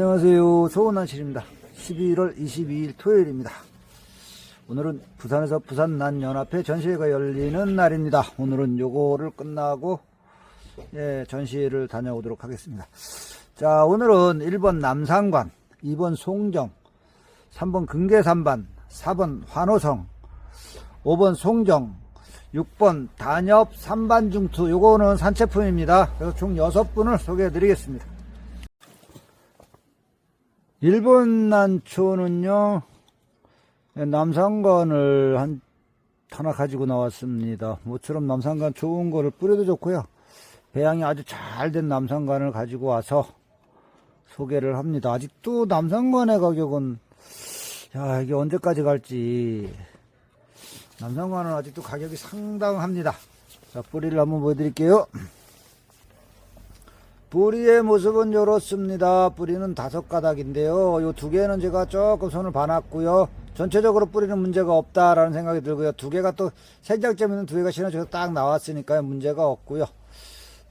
안녕하세요. 소원난실입니다. 11월 22일 토요일입니다. 오늘은 부산에서 부산난연합회 전시회가 열리는 날입니다. 오늘은 요거를 끝나고 예, 전시회를 다녀오도록 하겠습니다. 자, 오늘은 1번 남산관, 2번 송정, 3번 금계산반, 4번 환호성, 5번 송정, 6번 단엽 산반중투 요거는 산채품입니다. 그래서 총 6분을 소개해 드리겠습니다. 일본 난초는요, 남산관을 한, 하나 가지고 나왔습니다. 모처럼 남산관 좋은 거를 뿌려도 좋고요. 배양이 아주 잘 된 남산관을 가지고 와서 소개를 합니다. 아직도 남산관의 가격은, 야, 이게 언제까지 갈지. 남산관은 아직도 가격이 상당합니다. 자, 뿌리를 한번 보여드릴게요. 뿌리의 모습은 이렇습니다. 뿌리는 다섯 가닥인데요. 요 두 개는 제가 조금 손을 봐놨고요. 전체적으로 뿌리는 문제가 없다라는 생각이 들고요. 두 개가 또 생장점 있는 두 개가 신어져서 딱 나왔으니까요. 문제가 없고요.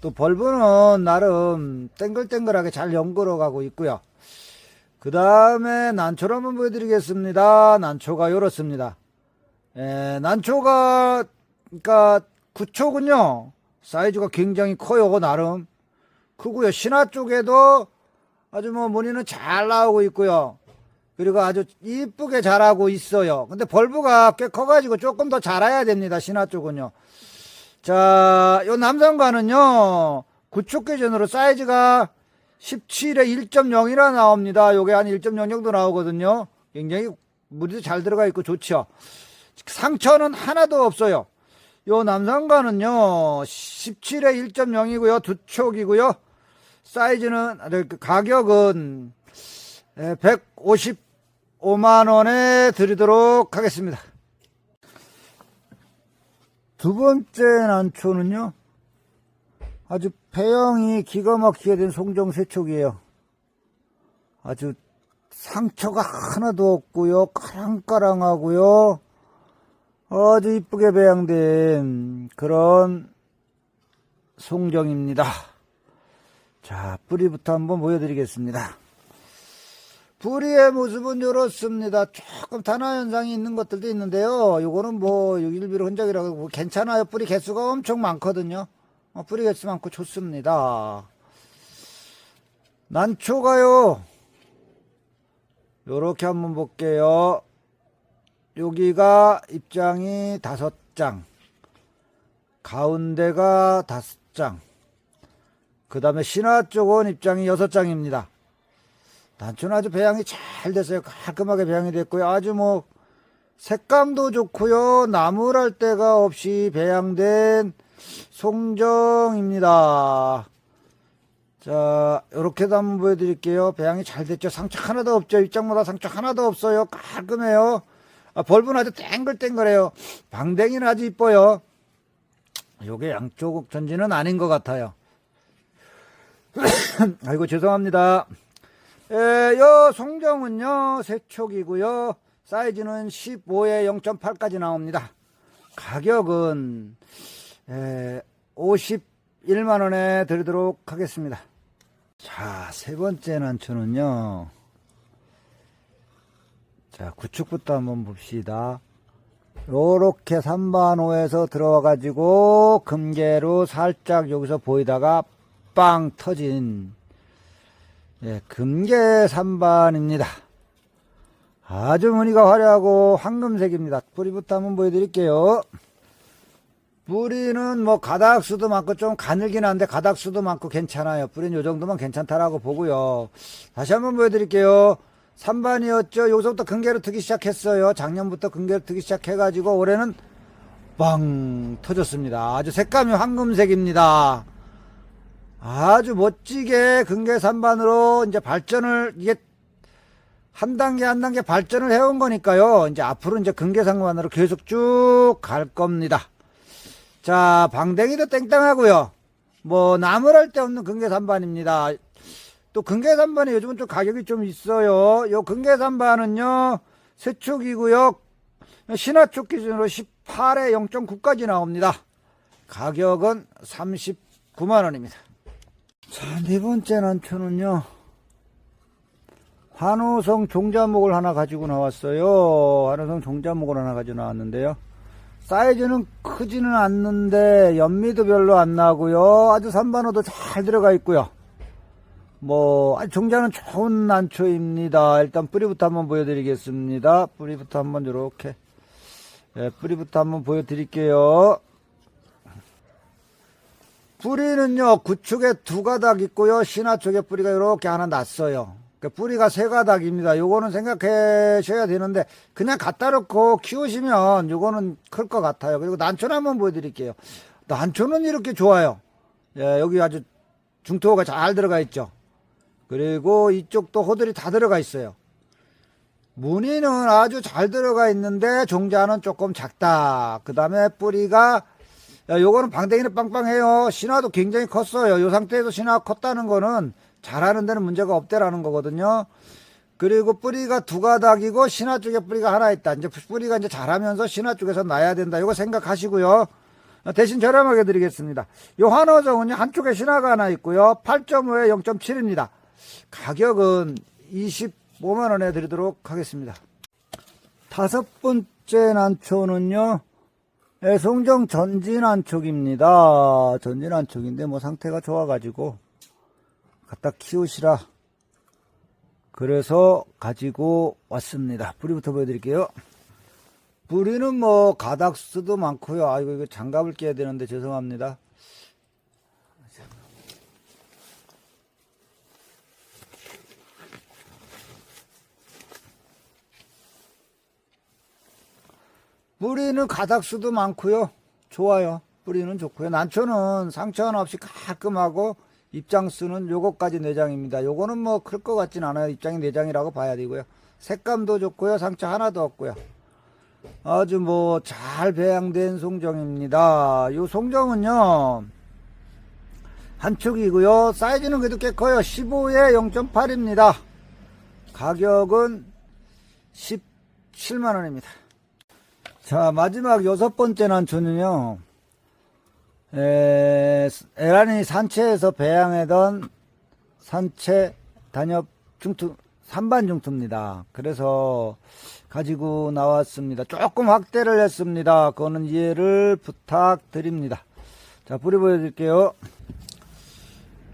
또 벌브는 나름 땡글땡글하게 잘 연걸어 가고 있고요. 그 다음에 난초를 한번 보여드리겠습니다. 난초가 이렇습니다. 에, 난초가, 그니까, 구초군요. 사이즈가 굉장히 커요, 나름. 크고요. 신화 쪽에도 아주 뭐 무늬는 잘 나오고 있고요. 그리고 아주 이쁘게 자라고 있어요. 근데 벌브가 꽤 커가지고 조금 더 자라야 됩니다. 신화 쪽은요. 자, 요 남산과는요, 구축 기준으로 사이즈가 17에 1.0이라 나옵니다. 요게 한 1.0 정도 나오거든요. 굉장히 무늬도 잘 들어가 있고 좋죠. 상처는 하나도 없어요. 요 남산과는요, 17에 1.0이고요. 두 촉이고요. 사이즈는, 아, 그 가격은 155만 원에 드리도록 하겠습니다. 두 번째 난초는요, 아주 배영이 기가 막히게 된 송정세촉이에요. 아주 상처가 하나도 없고요, 까랑까랑하고요, 아주 이쁘게 배양된 그런 송정입니다. 자, 뿌리부터 한번 보여드리겠습니다. 뿌리의 모습은 이렇습니다. 조금 탄화 현상이 있는 것들도 있는데요. 요거는 뭐 일비로 흔적이라고 뭐 괜찮아요. 뿌리 개수가 엄청 많거든요. 어, 뿌리 개수 많고 좋습니다. 난초가요. 요렇게 한번 볼게요. 여기가 입장이 다섯 장, 가운데가 다섯 장, 그 다음에 신화 쪽은 입장이 여섯 장입니다. 단추는 아주 배양이 잘 됐어요. 깔끔하게 배양이 됐고요. 아주 뭐 색감도 좋고요. 나무랄 데가 없이 배양된 송정입니다. 자, 요렇게도 한번 보여드릴게요. 배양이 잘 됐죠. 상처 하나도 없죠. 입장마다 상처 하나도 없어요. 깔끔해요. 아, 벌브는 아주 땡글땡글해요. 방댕이는 아주 이뻐요. 요게 양쪽 전지는 아닌 것 같아요. 아이고, 죄송합니다. 에, 요 송정은요, 세촉이고요. 사이즈는 15에 0.8까지 나옵니다. 가격은, 에, 51만 원에 드리도록 하겠습니다. 자, 세 번째 난초는요. 자, 구축부터 한번 봅시다. 요렇게 3반 호에서 들어와 가지고 금계로 살짝 여기서 보이다가 빵 터진 예, 금계 3반입니다. 아주 무늬가 화려하고 황금색입니다. 뿌리부터 한번 보여드릴게요. 뿌리는 뭐 가닥수도 많고 좀 가늘긴 한데 가닥수도 많고 괜찮아요. 뿌리는 요 정도면 괜찮다라고 보고요. 다시 한번 보여드릴게요. 3반이었죠. 여기서부터 금계로 트기 시작했어요. 작년부터 금계로 트기 시작해가지고 올해는 빵 터졌습니다. 아주 색감이 황금색입니다. 아주 멋지게 금계 3반으로 이제 발전을 이게 한 단계 한 단계 발전을 해온 거니까요. 이제 앞으로 이제 금계 3반으로 계속 쭉 갈 겁니다. 자, 방댕이도 땡땡하고요. 뭐 나무랄 데 없는 금계 3반입니다. 또 금계산반이 요즘은 좀 가격이 좀 있어요. 요 금계산반은요, 세축이고요. 신화축 기준으로 18에 0.9까지 나옵니다. 가격은 39만원입니다. 자, 네 번째 난초는요. 한우성 종자목을 하나 가지고 나왔어요. 한우성 종자목을 하나 가지고 나왔는데요. 사이즈는 크지는 않는데 연미도 별로 안 나고요. 아주 산반호도 잘 들어가 있고요. 뭐 아주 종자는 좋은 난초입니다. 일단 뿌리부터 한번 보여드리겠습니다. 뿌리부터 한번 이렇게 예, 뿌리부터 한번 보여드릴게요. 뿌리는요 구축에 두 가닥 있고요 신화 쪽에 뿌리가 이렇게 하나 났어요. 그 뿌리가 세 가닥입니다. 요거는 생각하셔야 되는데 그냥 갖다 놓고 키우시면 요거는 클 것 같아요. 그리고 난초는 한번 보여드릴게요. 난초는 이렇게 좋아요. 예, 여기 아주 중토가 잘 들어가 있죠. 그리고 이쪽도 호들이 다 들어가 있어요. 무늬는 아주 잘 들어가 있는데 종자는 조금 작다. 그 다음에 뿌리가 야, 요거는 방댕이는 빵빵해요. 신화도 굉장히 컸어요. 요 상태에서 신화가 컸다는 거는 잘하는 데는 문제가 없대라는 거거든요. 그리고 뿌리가 두 가닥이고 신화 쪽에 뿌리가 하나 있다. 이제 뿌리가 이제 자라면서 신화 쪽에서 나야 된다. 이거 생각하시고요. 어, 대신 저렴하게 드리겠습니다. 요 한어정은요, 한쪽에 신화가 하나 있고요. 8.5에 0.7입니다. 가격은 25만원에 드리도록 하겠습니다. 다섯 번째 난초는요, 예, 송정 전진한촉입니다. 전진한촉인데 뭐 상태가 좋아가지고 갖다 키우시라. 그래서 가지고 왔습니다. 뿌리부터 보여드릴게요. 뿌리는 뭐 가닥수도 많고요. 아이고 이거 장갑을 끼야 되는데 죄송합니다. 뿌리는 가닥수도 많고요. 좋아요. 뿌리는 좋고요. 난초는 상처 하나 없이 깔끔하고 입장수는 요거까지 내장입니다. 요거는 뭐 클 것 같진 않아요. 입장이 내장이라고 봐야 되고요. 색감도 좋고요. 상처 하나도 없고요. 아주 뭐 잘 배양된 송정입니다. 요 송정은요. 한 축이고요. 사이즈는 그래도 꽤 커요. 15에 0.8입니다. 가격은 17만원입니다. 자, 마지막 여섯 번째 난초는요, 에, 에란이 산채에서 배양하던 산채 단엽 중투, 산반 중투입니다. 그래서 가지고 나왔습니다. 조금 확대를 했습니다. 그거는 이해를 부탁드립니다. 자, 뿌리 보여드릴게요.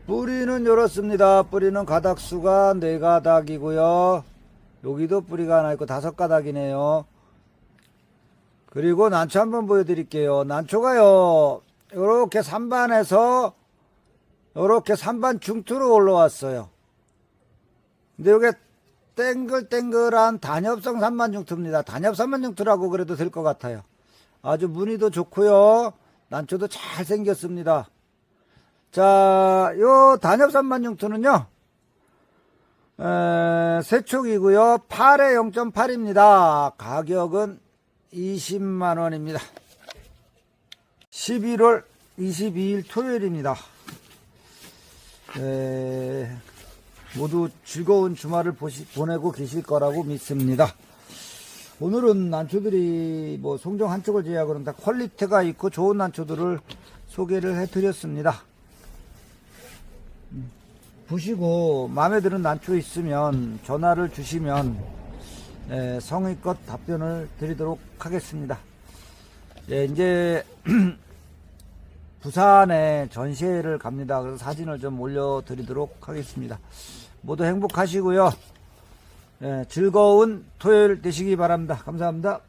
뿌리는 이렇습니다. 뿌리는 가닥수가 네 가닥이고요. 여기도 뿌리가 하나 있고 다섯 가닥이네요. 그리고 난초 한번 보여드릴게요. 난초가요, 요렇게 3반에서 요렇게 3반 중투로 올라왔어요. 근데 요게 땡글땡글한 단엽성 3반 중투입니다. 단엽 3반 중투라고 그래도 될 것 같아요. 아주 무늬도 좋고요. 난초도 잘 생겼습니다. 자, 요 단엽 3반 중투는요, 에, 세축이고요. 8에 0.8입니다. 가격은 20만 원입니다. 11월 22일 토요일입니다. 에, 모두 즐거운 주말을 보시, 보내고 계실 거라고 믿습니다. 오늘은 난초들이 뭐 송정 한쪽을 제외하고는 다 퀄리티가 있고 좋은 난초들을 소개를 해드렸습니다. 음, 보시고 마음에 드는 난초 있으면 전화를 주시면 예, 성의껏 답변을 드리도록 하겠습니다. 예, 이제 부산에 전시회를 갑니다. 그래서 사진을 좀 올려드리도록 하겠습니다. 모두 행복하시고요. 예, 즐거운 토요일 되시기 바랍니다. 감사합니다.